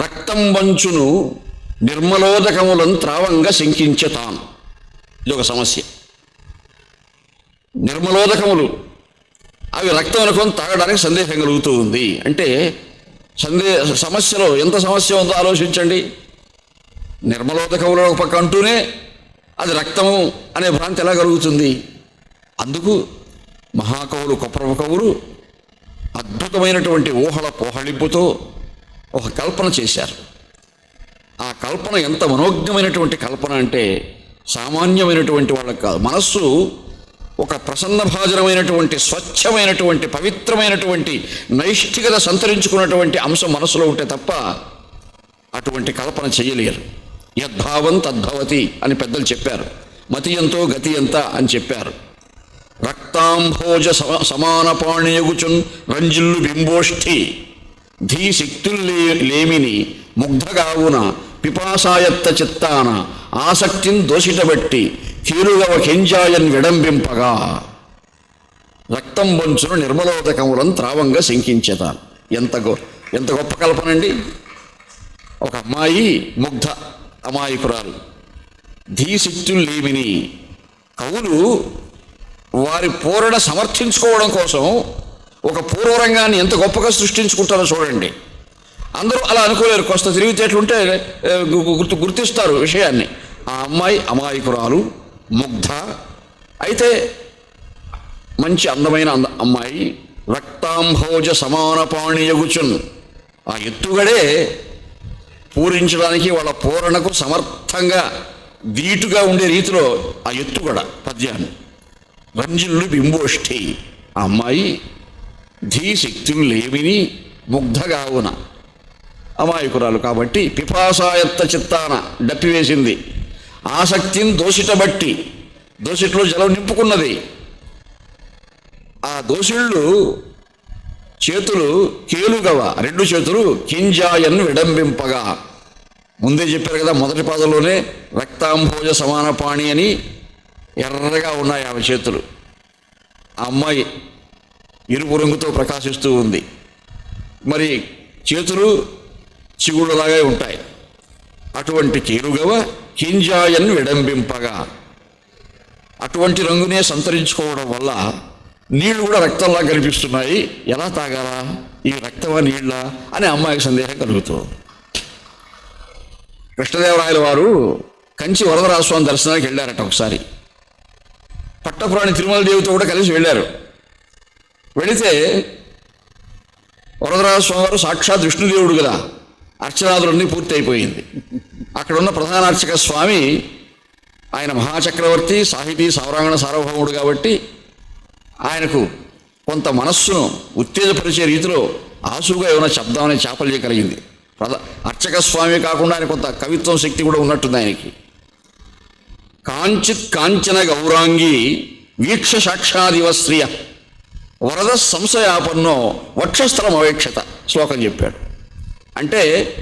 రక్తం వంచును నిర్మలోదకములను త్రావంగా శంకించతాను ఇది ఒక సమస్య. నిర్మలోదకములు అవి రక్తం అనుకొని తాగడానికి సందేహం కలుగుతూ ఉంది. అంటే సందే సమస్యలో ఎంత సమస్య ఉందో ఆలోచించండి. నిర్మలోదకములు ఒక పక్క అంటూనే అది రక్తము అనే భ్రాంతి ఎలా కలుగుతుంది? అందుకు మహాకవులు కొప్పరవ కవులు అద్భుతమైనటువంటి ఊహల పోహళింపుతో ఒక కల్పన చేశారు. ఆ కల్పన ఎంత మనోజ్ఞమైనటువంటి కల్పన అంటే సామాన్యమైనటువంటి వాళ్ళకి కాదు. మనస్సు ఒక ప్రసన్నభాజనమైనటువంటి స్వచ్ఛమైనటువంటి పవిత్రమైనటువంటి నైష్ఠికత సంతరించుకున్నటువంటి అంశం మనసులో ఉంటే తప్ప అటువంటి కల్పన చేయలేరు. యద్భావం తద్భవతి అని పెద్దలు చెప్పారు. మతి ఎంతో గతి ఎంత అని చెప్పారు. రక్తాంభోజ సమ సమాన పాణియగుచున్ రంజిల్లు బింబోష్ఠి ధీ శక్తులు లే లేమిని ముగ్ధగావున పిపాసాయత్త చిత్తాన ఆసక్తిని దోషిటబట్టి కీలుగవ కెంజాయన్ విడంబింపగా. రక్తం బొంచును నిర్మలోదకములను త్రావంగా శంకించేత ఎంత గొ ఎంత గొప్ప కల్పనండి? ఒక అమ్మాయి ముగ్ధ అమాయకురాలు. ధీశక్తులు లేమిని. కవులు వారి పూరణ సమర్థించుకోవడం కోసం ఒక పూర్వరంగాన్ని ఎంత గొప్పగా సృష్టించుకుంటారో చూడండి. అందరూ అలా అనుకోలేరు. కొంత తిరిగితేట్లుంటే గుర్తు గుర్తిస్తారు విషయాన్ని. ఆ అమ్మాయి అమాయకురాలు ముగ్ధ. అయితే మంచి అందమైన అంద అమ్మాయి రక్తాంభోజ సమాన పాణియగుచున్ ఆ ఎత్తుగడే పూరించడానికి వాళ్ళ పూరణకు సమర్థంగా వీటుగా ఉండే రీతిలో ఆ ఎత్తుగడ పద్యాన్ని. రంజిల్లు బింబోష్ఠి. ఆ అమ్మాయి ధీ శక్తులు లేమిని ముగ్ధగావున. అమాయకురాలు కాబట్టి పిపాసాయత్త చిత్తాన డప్పివేసింది. ఆసక్తిని దోషిటబట్టి దోషిట్లో జలం నింపుకున్నది. ఆ దోషుళ్ళు చేతులు కేలుగవ రెండు చేతులు కింజాయన్ విడంబింపగా. ముందే చెప్పారు కదా మొదటి పాదలోనే రక్తాంభోజ సమాన పాణి అని ఎర్రగా ఉన్నాయి ఆమె చేతులు. ఆ అమ్మాయి ఎరుపు రంగుతో ప్రకాశిస్తూ ఉంది. మరి చేతులు చిగుళ్ళలాగే ఉంటాయి. అటువంటి చేరుగవ కింజాయన్ విడంబింపగా. అటువంటి రంగునే సంతరించుకోవడం వల్ల నీళ్ళు కూడా రక్తంలా కనిపిస్తున్నాయి. ఎలా తాగాలా? ఈ రక్తమా నీళ్ళ అని అమ్మాయికి సందేహం కలుగుతుంది. కృష్ణదేవరాయల వారు కంచి వరదరాజస్వామి దర్శనానికి వెళ్ళారట ఒకసారి. పట్టపురాణి తిరుమల దేవితో కూడా కలిసి వెళ్ళారు. వెళితే వరదరాజస్వామి వారు సాక్షాత్ విష్ణుదేవుడు కదా. అర్చనాదులన్నీ పూర్తి అయిపోయింది అక్కడున్న ప్రధాన అర్చక స్వామి ఆయన మహాచక్రవర్తి సాహితీ సౌరాంగణ సార్వభౌముడు కాబట్టి ఆయనకు కొంత మనస్సును ఉత్తేజపరిచే రీతిలో ఆసుగా ఏమైనా శబ్దం చాపల్య కలిగింది. అర్చక స్వామి కాకుండా ఆయన కొంత కవిత్వం శక్తి కూడా ఉన్నట్టుంది ఆయనకి. కాంచిత్ కాంచన గౌరాంగి వీక్ష సాక్షాదివ స్త్రీయ వరద సంశయాపన్నో వక్షస్థలం అవేక్షత శ్లోకం చెప్పాడు. అంటే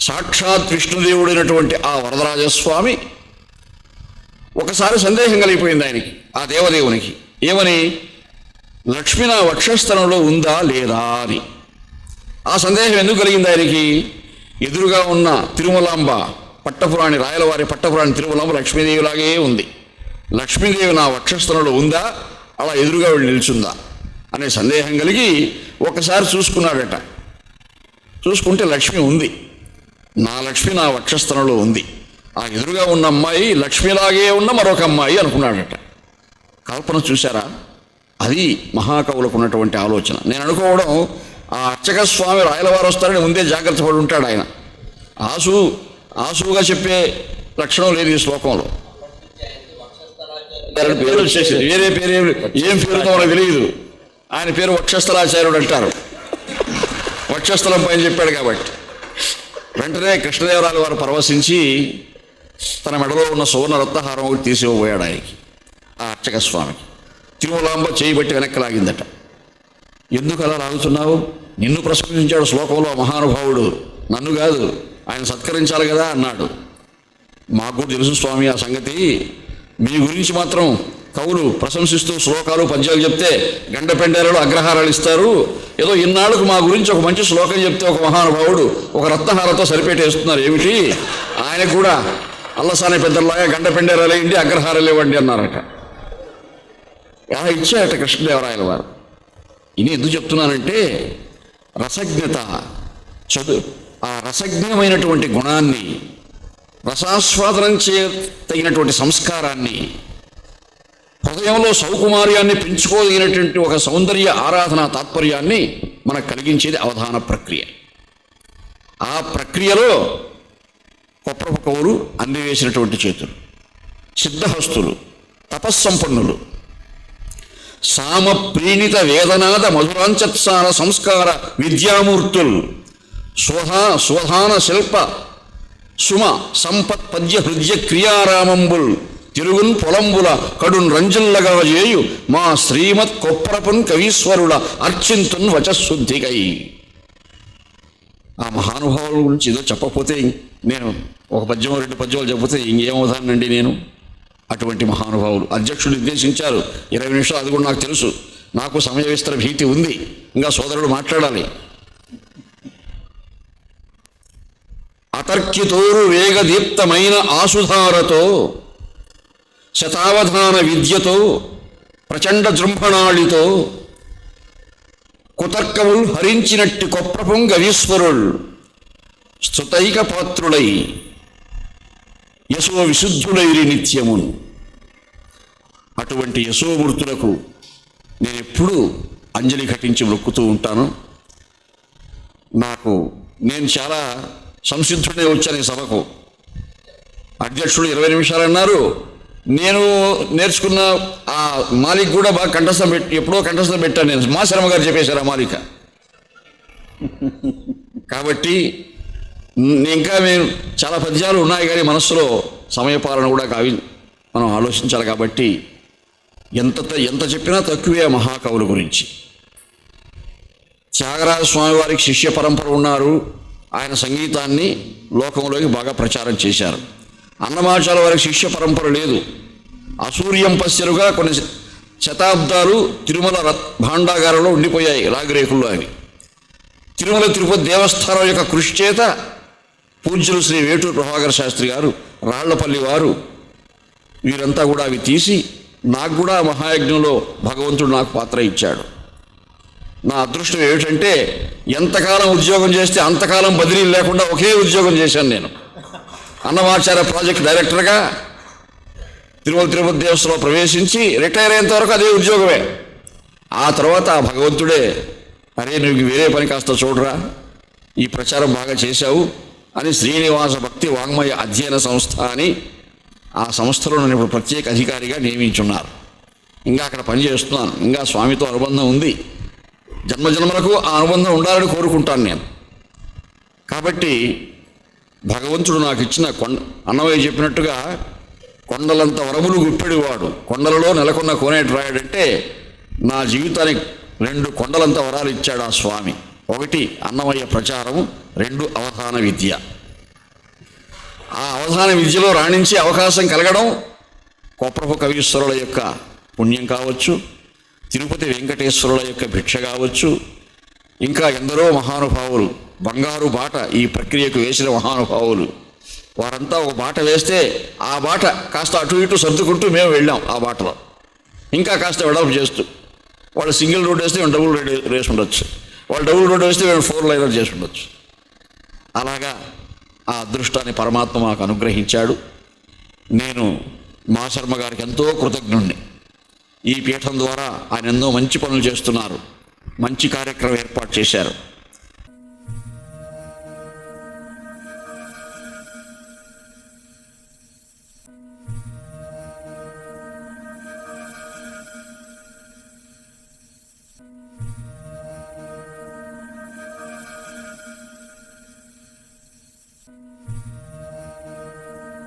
సాక్షాత్ విష్ణుదేవుడైనటువంటి ఆ వరదరాజస్వామి ఒకసారి సందేహం కలిగిపోయింది ఆయనకి ఆ దేవదేవునికి. ఏమని? లక్ష్మి నా వక్షస్థలంలో ఉందా లేదా అని. ఆ సందేహం ఎందుకు కలిగింది ఆయనకి? ఎదురుగా ఉన్న తిరుమలాంబ పట్టపురాణి రాయలవారి పట్టపురాణి తిరుమలాంబ లక్ష్మీదేవిలాగే ఉంది. లక్ష్మీదేవి నా వక్షస్థలంలో ఉందా? అలా ఎదురుగా వెళ్ళి నిల్చుందా? అనే సందేహం కలిగి ఒకసారి చూసుకున్నాడట చూసుకుంటే లక్ష్మి ఉంది నా లక్ష్మి నా వక్షస్థలంలో ఉంది ఆ ఎదురుగా ఉన్న అమ్మాయి లక్ష్మిలాగే ఉన్న మరొక అమ్మాయి అనుకున్నాడట కల్పన చూశారా అది మహాకవులకు ఉన్నటువంటి ఆలోచన నేను అనుకోవడం ఆ అర్చక స్వామి రాయలవారు వస్తారని ముందే జాగ్రత్త పడి ఉంటాడు ఆయన ఆసు ఆసుగా చెప్పే లక్షణం లేదు ఈ శ్లోకంలో పేరు వచ్చేసింది వేరే పేరు ఏం- ఏం పేరుతో మనకు తెలియదు ఆయన పేరు వక్షస్థలాచార్యుడు అంటారు. వక్షస్థలం పైన చెప్పాడు కాబట్టి. వెంటనే కృష్ణదేవరాయల వారు పరవశించి తన మెడలో ఉన్న సువర్ణ రత్నహారం ఒకటి తీసివ్వబోయాడు ఆయనకి ఆ అర్చక స్వామికి తిరుమలాంబ చేయబట్టి వెనక్కి లాగిందట ఎందుకు అలా లాగుతున్నావు? నిన్ను ప్రశంసించాడు శ్లోకంలో మహానుభావుడు. నన్ను కాదు ఆయన సత్కరించాలి కదా అన్నాడు. మాకు కూడా తెలుసు స్వామి ఆ సంగతి. మీ గురించి మాత్రం కవులు ప్రశంసిస్తూ శ్లోకాలు పద్యాలు చెప్తే గండపెండేరలు అగ్రహారాలు ఇస్తారు. ఏదో ఇన్నాళ్ళకు మా గురించి ఒక మంచి శ్లోకం చెప్తే ఒక మహానుభావుడు ఒక రత్నహారతో సరిపెట్టేస్తున్నారు ఏమిటి? ఆయన కూడా అల్లసాని పెద్దలాగా గండ పెండేరాలు వేయండి అగ్రహారాలు ఇవ్వండి అన్నారట. ఎలా ఇచ్చారట కృష్ణదేవరాయల వారు. ఇది ఎందుకు చెప్తున్నానంటే రసజ్ఞత చదువు ఆ రసజ్ఞమైనటువంటి గుణాన్ని రసాస్వాదనం చే తగినటువంటి సంస్కారాన్ని హృదయంలో సౌకుమార్యాన్ని పెంచుకోదగినటువంటి ఒక సౌందర్య ఆరాధన తాత్పర్యాన్ని మనకు కలిగించేది అవధాన ప్రక్రియ. ఆ ప్రక్రియలో కొప్రపు కవులు అందివేసినటువంటి చేతులు సిద్ధహస్తులు తపస్సంపన్నులు సామ ప్రీణిత వేదనాద మధురాంచత్సార సంస్కార విద్యామూర్తులు శోధా శోధాన శిల్ప సుమ సంపత్ పద్య హృదయ క్రియారామంబుల్ తిరుగున్ పొలంబుల కడున్ రంజుల్లగా చేయు మా శ్రీమత్ కొప్పరపున్ కవీశ్వరుల అర్చింతున్ వచశుద్ధికై. ఆ మహానుభావుల గురించి ఏదో చెప్పకపోతే నేను ఒక పద్యం రెండు పద్యాలు చెప్పకపోతే ఇంకేమవుతానండి నేను? అటువంటి మహానుభావులు. అధ్యక్షుడు నిర్దేశించారు. ఇరవై నిమిషాలు అది కూడా నాకు తెలుసు. నాకు సమయ విస్తర భీతి ఉంది. ఇంకా సోదరుడు మాట్లాడాలి. అతర్కితోరు వేగదీప్తమైన ఆసుధారతో శతావధాన విద్యతో ప్రచండ జృంభణాళితో కుతర్కములు హరించినట్టు కొప్రపొంగ గవీశ్వరుడు స్తుతైక పాత్రులై యశో విశుద్ధులైరి నిత్యమున్. అటువంటి యశోమూర్తులకు నేను ఎప్పుడూ అంజలి ఘటించి మొక్కుతూ ఉంటాను. నాకు నేను చాలా సంసిద్ధుడే వచ్చాను ఈ సభకు. అధ్యక్షుడు ఇరవై నిమిషాలు అన్నారు నేను నేర్చుకున్న ఆ మాలిక్ కూడా బాగా కంఠస్థం పెట్టి ఎప్పుడో కంఠస్థం పెట్టాను నేను. మా శర్మ గారు చెప్పేశారు ఆ మాలిక. కాబట్టి ఇంకా మేము చాలా పద్యాలు ఉన్నాయి కానీ మనస్సులో సమయపాలన కూడా కావి మనం ఆలోచించాలి కాబట్టి ఎంత ఎంత చెప్పినా తక్కువే మహాకవుల గురించి. త్యాగరాజ స్వామి వారికి శిష్య పరంపర ఉన్నారు. ఆయన సంగీతాన్ని లోకంలోకి బాగా ప్రచారం చేశారు. అన్నమాచాల వారికి శిష్య పరంపర లేదు. అసూర్యం పశ్చరుగా కొన్ని శతాబ్దాలు తిరుమల రత్- భాండాగారంలో ఉండిపోయాయి రాగిరేకుల్లో అవి. తిరుమల తిరుపతి దేవస్థానం యొక్క కృషి చేత పూజ్యులు శ్రీ వేటూరు ప్రభాకర శాస్త్రి గారు రాళ్ళపల్లి వారు వీరంతా కూడా అవి తీసి నాకు కూడా మహాయజ్ఞంలో భగవంతుడు నాకు పాత్ర ఇచ్చాడు. నా అదృష్టం ఏమిటంటే ఎంతకాలం ఉద్యోగం చేస్తే అంతకాలం బదిలీ లేకుండా ఒకే ఉద్యోగం చేశాను నేను. అన్నమాచార్య ప్రాజెక్ట్ డైరెక్టర్గా తిరుమల తిరుపతి దేవస్థలో ప్రవేశించి రిటైర్ అయ్యేంత వరకు అదే ఉద్యోగమే. ఆ తర్వాత ఆ భగవంతుడే అరే నువ్వు వేరే పని కాస్త చూడరా ఈ ప్రచారం బాగా చేశావు అని శ్రీనివాస భక్తి వాంగ్మయ అధ్యయన సంస్థ అని ఆ సంస్థలో నన్ను ఇప్పుడు ప్రత్యేక అధికారిగా నియమించున్నారు. ఇంకా అక్కడ పని చేస్తున్నాను. ఇంకా స్వామితో అనుబంధం ఉంది. జన్మజన్మలకు ఆ అనుబంధం ఉండాలని కోరుకుంటాను నేను. కాబట్టి భగవంతుడు నాకు ఇచ్చిన కొండ అన్నమయ్య చెప్పినట్టుగా కొండలంత వరములు గుప్పెడివాడు కొండలలో నెలకొన్న కోనేటి రాయుడంటే నా జీవితానికి రెండు కొండలంత వరాలు ఇచ్చాడు ఆ స్వామి. ఒకటి అన్నమయ్య ప్రచారం రెండు అవధాన విద్య. ఆ అవధాన విద్యలో రాణించే అవకాశం కలగడం కొప్రపు కవీశ్వరుల యొక్క పుణ్యం కావచ్చు తిరుపతి వెంకటేశ్వరుల యొక్క భిక్ష కావచ్చు ఇంకా ఎందరో మహానుభావులు బంగారు బాట ఈ ప్రక్రియకు వేసిన మహానుభావులు. వారంతా ఒక బాట వేస్తే ఆ బాట కాస్త అటు ఇటు సర్దుకుంటూ మేము వెళ్ళాం ఆ బాటలో. ఇంకా కాస్త వెడల్పు చేస్తూ. వాళ్ళు సింగిల్ రోడ్ వేస్తే మేము డబుల్ రోడ్ వేసి ఉండొచ్చు. వాళ్ళు డబుల్ రోడ్ వేస్తే మేము ఫోర్ లైనర్ చేసి ఉండొచ్చు. అలాగా ఆ అదృష్టాన్ని పరమాత్మ మాకు అనుగ్రహించాడు. నేను మా శర్మ గారికి ఎంతో కృతజ్ఞుణ్ణి. ఈ పీఠం ద్వారా ఆయన ఎన్నో మంచి పనులు చేస్తున్నారు. మంచి కార్యక్రమం ఏర్పాటు చేశారు.